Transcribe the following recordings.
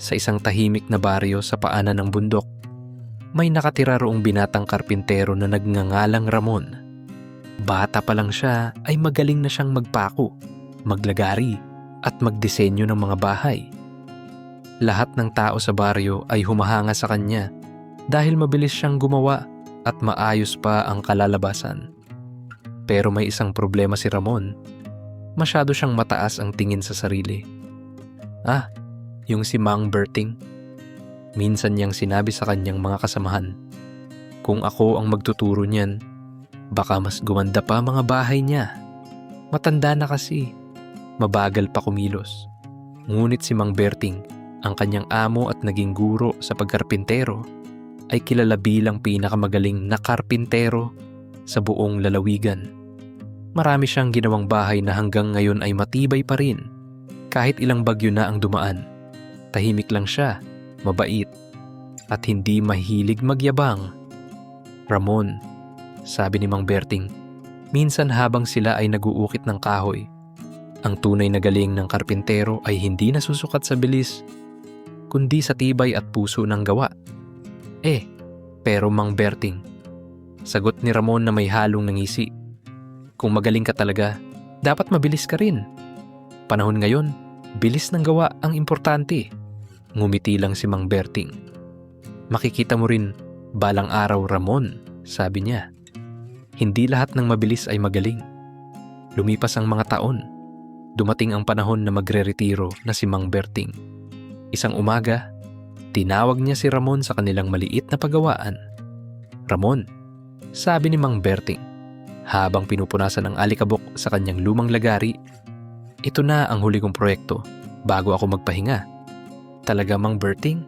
sa isang tahimik na baryo sa paanan ng bundok. May nakatira roong binatang karpintero na nagngangalang Ramon. Bata pa lang siya ay magaling na siyang magpako, maglagari at magdisenyo ng mga bahay. Lahat ng tao sa baryo ay humahanga sa kanya dahil mabilis siyang gumawa at maayos pa ang kalalabasan. Pero may isang problema si Ramon. Masyado siyang mataas ang tingin sa sarili. Ah, yung si Mang Berting. Minsan niyang sinabi sa kanyang mga kasamahan, kung ako ang magtuturo niyan, baka mas gumanda pa mga bahay niya. Matanda na kasi, mabagal pa kumilos. Ngunit si Mang Berting, ang kanyang amo at naging guro sa pagkarpintero, ay kilala bilang pinakamagaling na karpintero sa buong lalawigan. Marami siyang ginawang bahay na hanggang ngayon ay matibay pa rin kahit ilang bagyo na ang dumaan. Tahimik lang siya, mabait, at hindi mahilig magyabang. Ramon, sabi ni Mang Berting, minsan habang sila ay naguukit ng kahoy, ang tunay na galing ng karpintero ay hindi nasusukat sa bilis, kundi sa tibay at puso ng gawa. Eh, pero Mang Berting, sagot ni Ramon na may halong nangisi. Kung magaling ka talaga, dapat mabilis ka rin. Panahon ngayon, bilis ng gawa ang importante. Ngumiti lang si Mang Berting. Makikita mo rin, balang araw Ramon, sabi niya. Hindi lahat ng mabilis ay magaling. Lumipas ang mga taon. Dumating ang panahon na magre-retiro na si Mang Berting. Isang umaga, tinawag niya si Ramon sa kanilang maliit na pagawaan. Ramon, sabi ni Mang Berting, habang pinupunasan ang alikabok sa kanyang lumang lagari, ito na ang huli kong proyekto bago ako magpahinga. Talaga Mang Berting?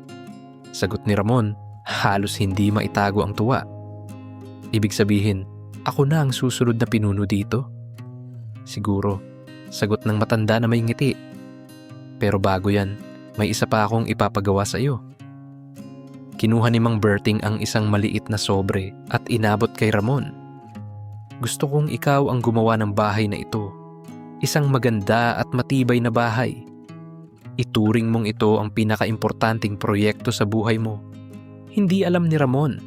Sagot ni Ramon, halos hindi maitago ang tuwa. Ibig sabihin, ako na ang susunod na pinuno dito? Siguro, sagot ng matanda na may ngiti. Pero bago yan, may isa pa akong ipapagawa sa iyo. Kinuha ni Mang Berting ang isang maliit na sobre at inabot kay Ramon. Gusto kong ikaw ang gumawa ng bahay na ito. Isang maganda at matibay na bahay. Ituring mong ito ang pinakaimportanting proyekto sa buhay mo. Hindi alam ni Ramon,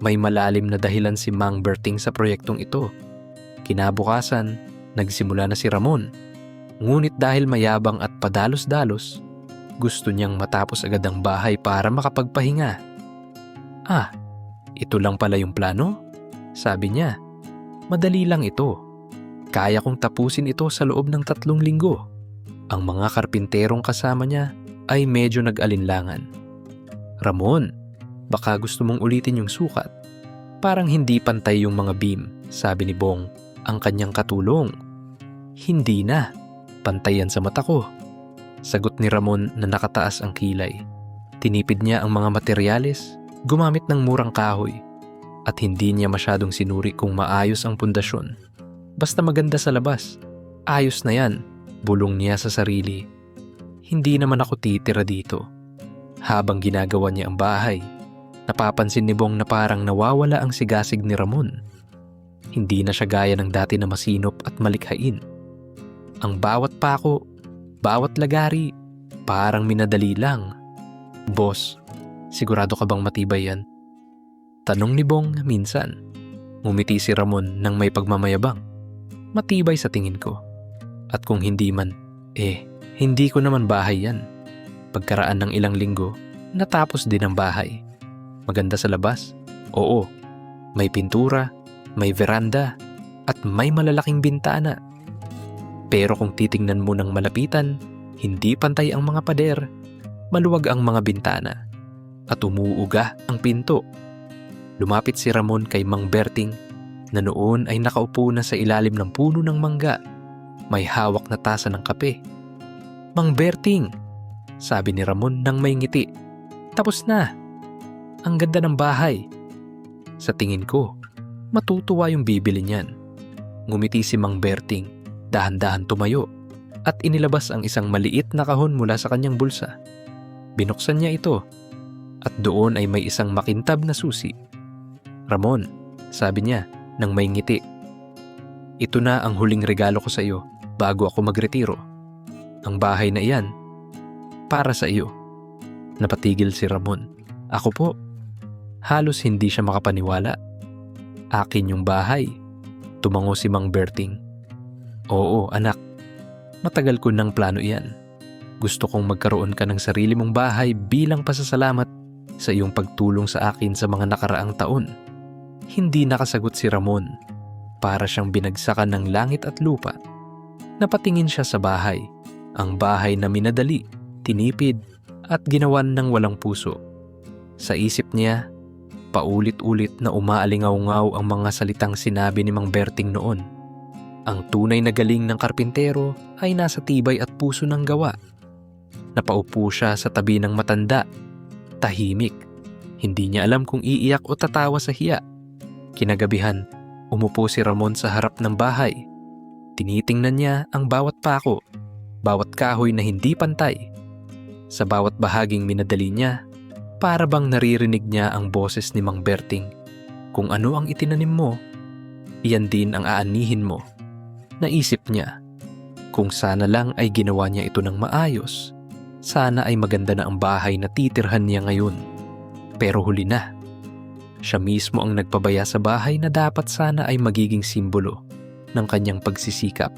may malalim na dahilan si Mang Berting sa proyektong ito. Kinabukasan, nagsimula na si Ramon. Ngunit dahil mayabang at padalos-dalos, gusto niyang matapos agad ang bahay para makapagpahinga. Ah, ito lang pala yung plano? Sabi niya, madali lang ito. Kaya kong tapusin ito sa loob ng tatlong linggo. Ang mga karpinterong kasama niya ay medyo nag-alinlangan. Ramon, baka gusto mong ulitin yung sukat. Parang hindi pantay yung mga beam, sabi ni Bong, ang kanyang katulong. Hindi na, pantayan sa mata ko. Sagot ni Ramon na nakataas ang kilay. Tinipid niya ang mga materyales, gumamit ng murang kahoy, at hindi niya masyadong sinuri kung maayos ang pundasyon. Basta maganda sa labas, ayos na yan, bulong niya sa sarili. Hindi naman ako titira dito. Habang ginagawa niya ang bahay, napapansin ni Bong na parang nawawala ang sigasig ni Ramon. Hindi na siya gaya ng dati na masinop at malikhain. Ang bawat pako bawat lagari, parang minadali lang. Boss, sigurado ka bang matibay yan? Tanong ni Bong minsan. Ngumiti si Ramon ng may pagmamayabang. Matibay sa tingin ko. At kung hindi man, eh, hindi ko naman bahay yan. Pagkaraan ng ilang linggo, natapos din ang bahay. Maganda sa labas? Oo. May pintura, may veranda, at may malalaking bintana. Pero kung titingnan mo ng malapitan, hindi pantay ang mga pader, maluwag ang mga bintana, at umuuga ang pinto. Lumapit si Ramon kay Mang Berting na noon ay nakaupo na sa ilalim ng puno ng mangga. May hawak na tasa ng kape. Mang Berting, sabi ni Ramon nang may ngiti. Tapos na. Ang ganda ng bahay. Sa tingin ko, matutuwa yung bibili niyan. Ngumiti si Mang Berting dahan-dahan tumayo at inilabas ang isang maliit na kahon mula sa kanyang bulsa. Binuksan niya ito at doon ay may isang makintab na susi. Ramon, sabi niya nang may ngiti. Ito na ang huling regalo ko sa iyo bago ako magretiro. Ang bahay na iyan, para sa iyo. Napatigil si Ramon. Ako po. Halos hindi siya makapaniwala. Akin yung bahay. Tumango si Mang Berting. Oo, anak. Matagal ko ng plano iyan. Gusto kong magkaroon ka ng sarili mong bahay bilang pasasalamat sa iyong pagtulong sa akin sa mga nakaraang taon. Hindi nakasagot si Ramon. Para siyang binagsakan ng langit at lupa. Napatingin siya sa bahay. Ang bahay na minadali, tinipid, at ginawan ng walang puso. Sa isip niya, paulit-ulit na umaalingaw-ngaw ang mga salitang sinabi ni Mang Berting noon. Ang tunay na galing ng karpintero ay nasa tibay at puso ng gawa. Napaupo siya sa tabi ng matanda. Tahimik. Hindi niya alam kung iiyak o tatawa sa hiya. Kinagabihan, umupo si Ramon sa harap ng bahay. Tinitingnan niya ang bawat pako, bawat kahoy na hindi pantay. Sa bawat bahaging minadali niya, para bang naririnig niya ang boses ni Mang Berting. Kung ano ang itinanim mo, iyan din ang aanihin mo. Naisip niya, kung sana lang ay ginawa niya ito ng maayos, sana ay maganda na ang bahay na titirhan niya ngayon. Pero huli na. Siya mismo ang nagpabaya sa bahay na dapat sana ay magiging simbolo ng kanyang pagsisikap.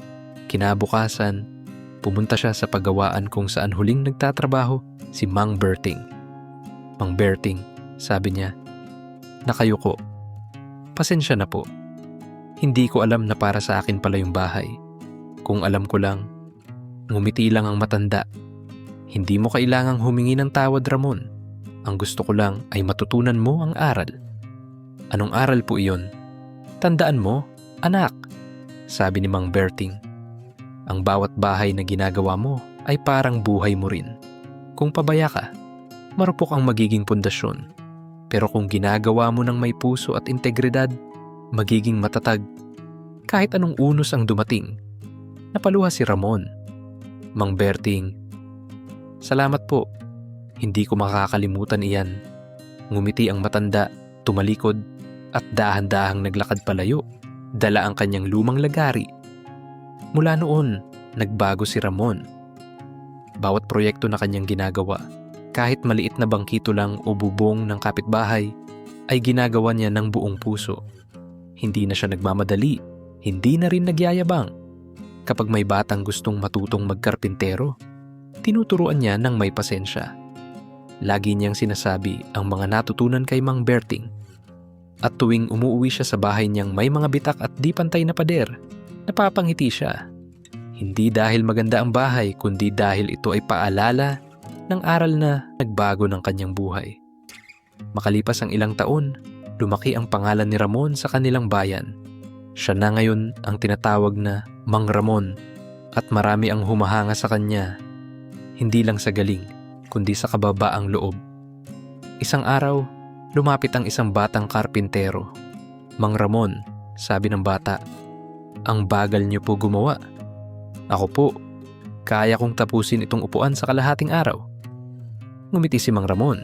Kinabukasan, pumunta siya sa pagawaan kung saan huling nagtatrabaho si Mang Berting. Mang Berting, sabi niya, nakayuko. Pasensya na po. Hindi ko alam na para sa akin pala yung bahay. Kung alam ko lang, ngumiti lang ang matanda. Hindi mo kailangang humingi ng tawad, Ramon. Ang gusto ko lang ay matutunan mo ang aral. Anong aral po iyon? Tandaan mo, anak, sabi ni Mang Berting. Ang bawat bahay na ginagawa mo ay parang buhay mo rin. Kung pabaya ka, marupok ang magiging pundasyon. Pero kung ginagawa mo ng may puso at integridad, magiging matatag. Kahit anong unos ang dumating, napaluha si Ramon. Mang Berting, Salamat po. Hindi ko makakalimutan iyan. Ngumiti ang matanda, tumalikod, at dahan-dahang naglakad palayo. Dala ang kanyang lumang lagari. Mula noon, nagbago si Ramon. Bawat proyekto na kanyang ginagawa, kahit maliit na bangkito lang o bubong ng kapitbahay, ay ginagawa niya ng buong puso. Hindi na siya nagmamadali, hindi na rin nagyayabang. Kapag may batang gustong matutong magkarpintero, tinuturuan niya ng may pasensya. Lagi niyang sinasabi ang mga natutunan kay Mang Berting. At tuwing umuwi siya sa bahay niyang may mga bitak at di pantay na pader, napapangiti siya. Hindi dahil maganda ang bahay kundi dahil ito ay paalala ng aral na nagbago ng kanyang buhay. Makalipas ang ilang taon, lumaki ang pangalan ni Ramon sa kanilang bayan. Siya na ngayon ang tinatawag na Mang Ramon at marami ang humahanga sa kanya hindi lang sa galing, kundi sa kababaang loob. Isang araw, lumapit ang isang batang karpintero. Mang Ramon, sabi ng bata, ang bagal niyo po gumawa. Ako po, kaya kong tapusin itong upuan sa kalahating araw. Ngumiti si Mang Ramon.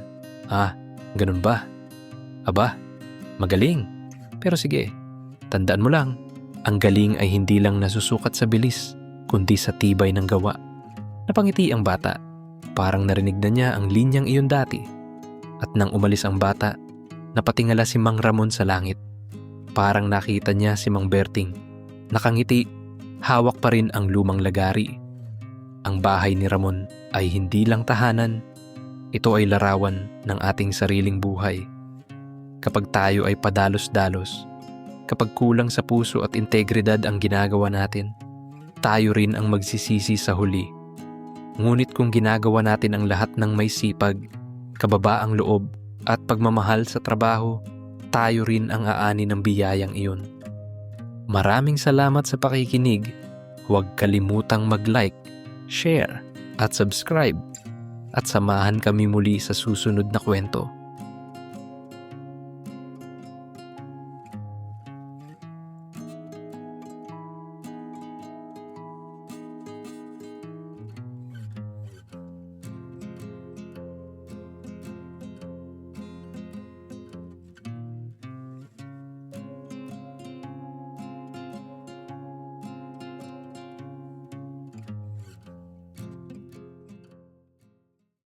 Ah, ganun ba? Aba, magaling. Pero sige, tandaan mo lang, ang galing ay hindi lang nasusukat sa bilis, kundi sa tibay ng gawa. Napangiti ang bata. Parang narinig na niya ang linyang iyon dati. At nang umalis ang bata, napatingala si Mang Ramon sa langit. Parang nakita niya si Mang Berting. Nakangiti, hawak pa rin ang lumang lagari. Ang bahay ni Ramon ay hindi lang tahanan, ito ay larawan ng ating sariling buhay. Kapag tayo ay padalos-dalos, kapag kulang sa puso at integridad ang ginagawa natin, tayo rin ang magsisisi sa huli Ngunit kung ginagawa natin ang lahat ng may sipag, kababaang loob at pagmamahal sa trabaho, tayo rin ang aani ng biyayang iyon. Maraming salamat sa pakikinig. Huwag kalimutang mag-like, share at subscribe at samahan kami muli sa susunod na kwento.